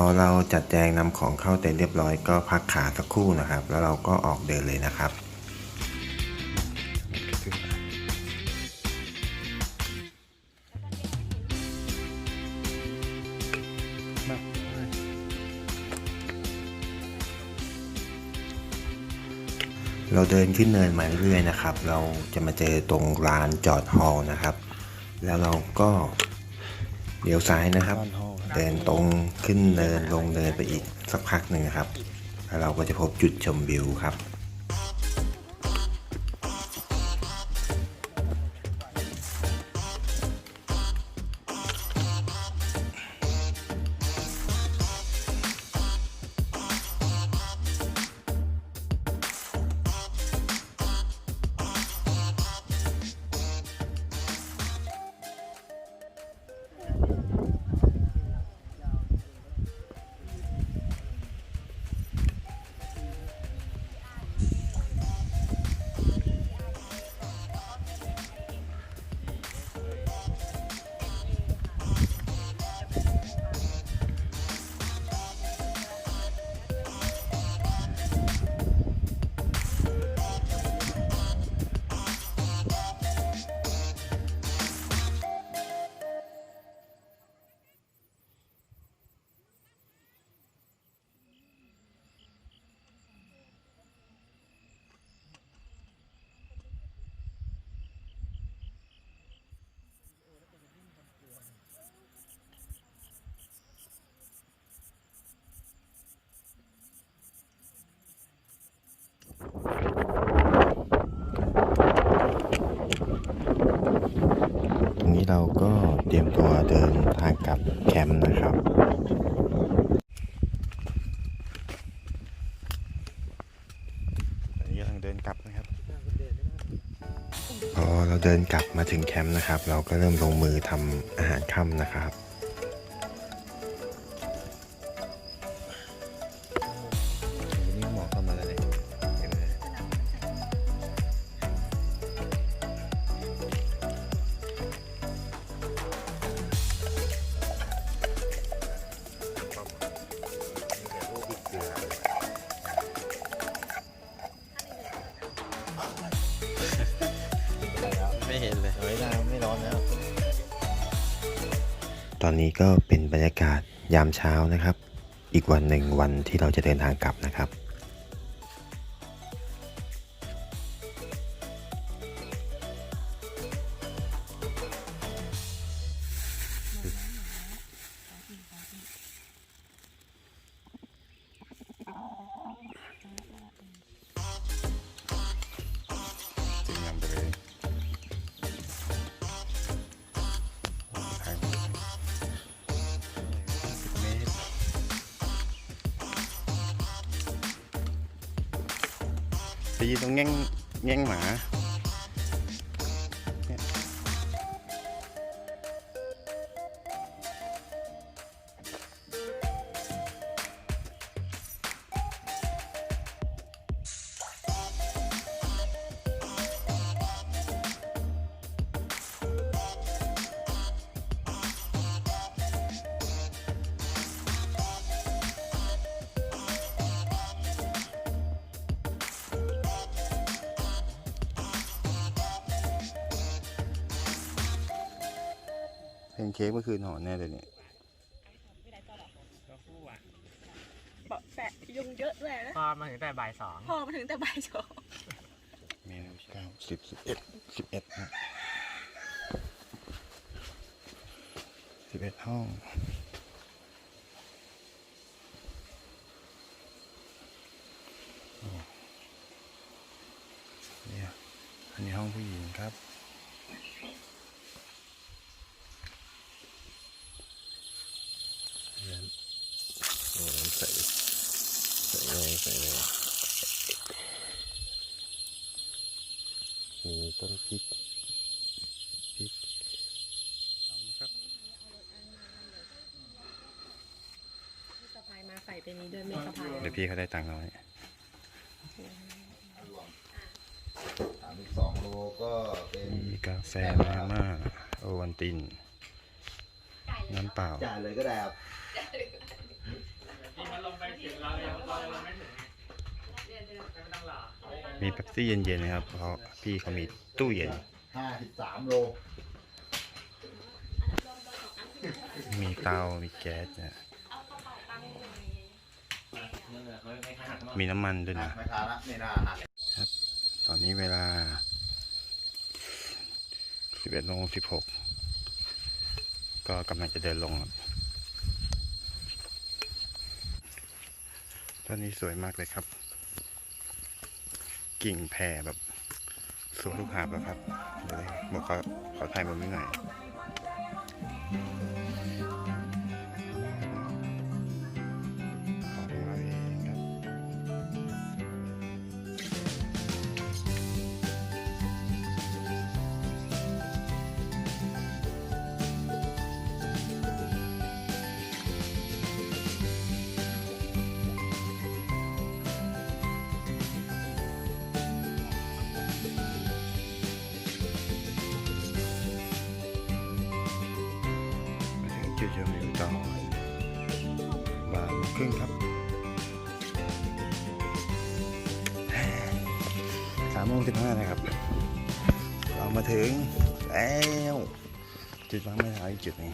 อเราจัดแจงนำของเข้าเต็นท์เรียบร้อยก็พักขาสักครู่นะครับ แล้วเราก็ออกเดินเลยนะครับเราเดินขึ้นเนินมาเรื่อยๆนะครับ เราจะมาเจอตรงลานจอดฮอลนะครับ แล้วเราก็เลี้ยวซ้ายนะครับ เดินตรงขึ้นเนินลงเนินไปอีกสักพักหนึ่งครับ แล้วเราก็จะพบจุดชมวิวครับ เตรียมตัวเดินทางกลับแคมป์นะครับตอนนี้กำลังเดินกลับนะครับพอเราเดินกลับมาถึงแคมป์นะครับ เราก็เริ่มลงมือทำอาหารค่ำนะครับ ไม่เห็นเลยเฮ้ยน้ำไม่ร้อนแล้วตอนนี้ก็เป็นบรรยากาศยามเช้านะครับ อีกวันหนึ่งวันที่เราจะเดินทางกลับนะครับ ไปยืนตร เพนเค้กเมื่อคืนหอนแน่เลยเนี่ยเบาะแสยุงเยอะด้วยนะพอมาถึงแต่บ่ายสองพอมาถึงแต่บ่ายสองเมนูเก้าสิบสิบเอ็ดสิบเอ็ดฮะสิบเอ็ดห้องโอ้เนี่ยอันนี้ห้องผู้หญิงครับ โอ้ ใส่ใส่เลยใส่เลยมีต้นพริกพริกเอานะครับสะพายมาใส่เป็นนี้ด้วยไม่สะพายเดี๋ยวพี่เขาได้ตังค์น้อยสามสิบสองโลก็เป็นมีกาแฟมาม่าโอวันติน น้ำเปล่า จ่ายเลยก็ได้ครับ มีเป๊ปซี่เย็นๆนะครับ เพราะพี่เขามีตู้เย็น ห้าสิบสามโลมีเตา มีแก๊สนะมีน้ำมันด้วยนะ ไม่ทานละไม่น่าหักตอนนี้เวลา 11โมง16 ก็กำลังจะเดินลงครับต้นนี้สวยมากเลยครับ กิ่งแผ่แบบสวยลูกหาบแล้วครับเดี๋ยวบอกขอขอถ่ายมุมนี้หน่อย ครึ่งครับสามโมงสิบห้านะครับ เรามาถึงแล้วจุดวางไม้เท้าอีกจุดหนึง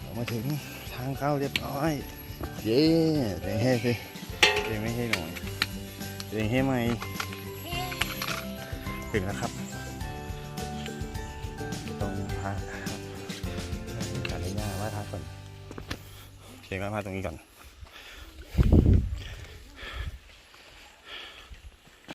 เรามาถึงทางเข้าเรียบร้อย เย้เด้งให้สิเด้งไม่ให้หน่อยเด้งให้ไหมถึงแล้วครับ ตรงพระ ครับขอนุญาพระก่อเขียนไหว้พระตรงนี้ก่อน